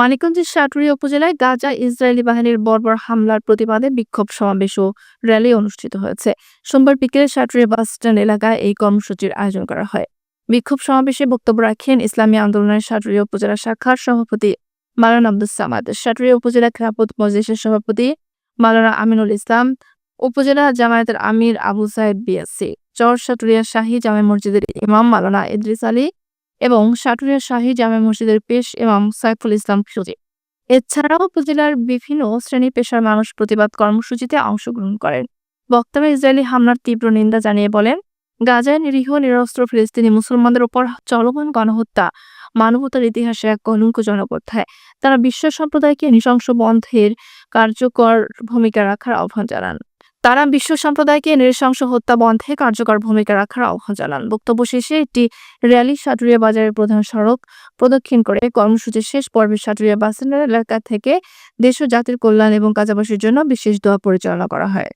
মানিকগঞ্জের সাটুরিয়া উপজেলায় গাজা ইসরায়েলি বাহিনীর বর্বর হামলার প্রতিবাদে বিক্ষোভ সমাবেশ ও র্যালি অনুষ্ঠিত হয়েছে। সোমবার বিকেলে সাটুরিয়া বাস স্ট্যান্ড এলাকায় এই কর্মসূচির আয়োজন করা হয়। বিক্ষোভ সমাবেশে বক্তব্য রাখেন ইসলামী আন্দোলনের সাটুরিয়া উপজেলা শাখার সভাপতি মালানা আব্দুল সামাদ, সাটুরিয়া উপজেলা খেলাপথ মজলিসের সভাপতি মালানা আমিনুল ইসলাম, উপজেলা জামায়াতের আমির আবু সাইদ বিএসসি, চর সাটুরিয়া শাহী জামে মসজিদের ইমাম মালানা ইদ্রিস আলী এবং সাটুরিয়া শাহী জামে মসজিদের পেশ এবং সাইফুল ইসলাম সুজি এছাড়াও উপজেলার বিভিন্ন শ্রেণি পেশার মানুষ প্রতিবাদ কর্মসূচিতে অংশগ্রহণ করেন। বক্তারা ইসরায়েলি হামলার তীব্র নিন্দা জানিয়ে বলেন, গাজায় নিরীহ, নিরস্ত্র ফিলিস্তিনি মুসলমানদের উপর চলমান গণহত্যা মানবতার ইতিহাসে এক কলঙ্কজনক অধ্যায়। তারা বিশ্ব সম্প্রদায়কে নৃশংস বন্ধের কার্যকর ভূমিকা রাখার আহ্বান জানান। তারা বিশ্ব সম্প্রদায়কে নৃশংস হত্যা বন্ধে কার্যকর ভূমিকা রাখার আহ্বান জানান। বক্তব্য শেষে একটি র্যালি সাটুরিয়া বাজারের প্রধান সড়ক প্রদক্ষিণ করে কর্মসূচির শেষ পর্বে সাটুরিয়া বাসিন্দার এলাকা থেকে দেশ ও জাতির কল্যাণ এবং কাজাবাসীর জন্য বিশেষ দোয়া পরিচালনা করা হয়।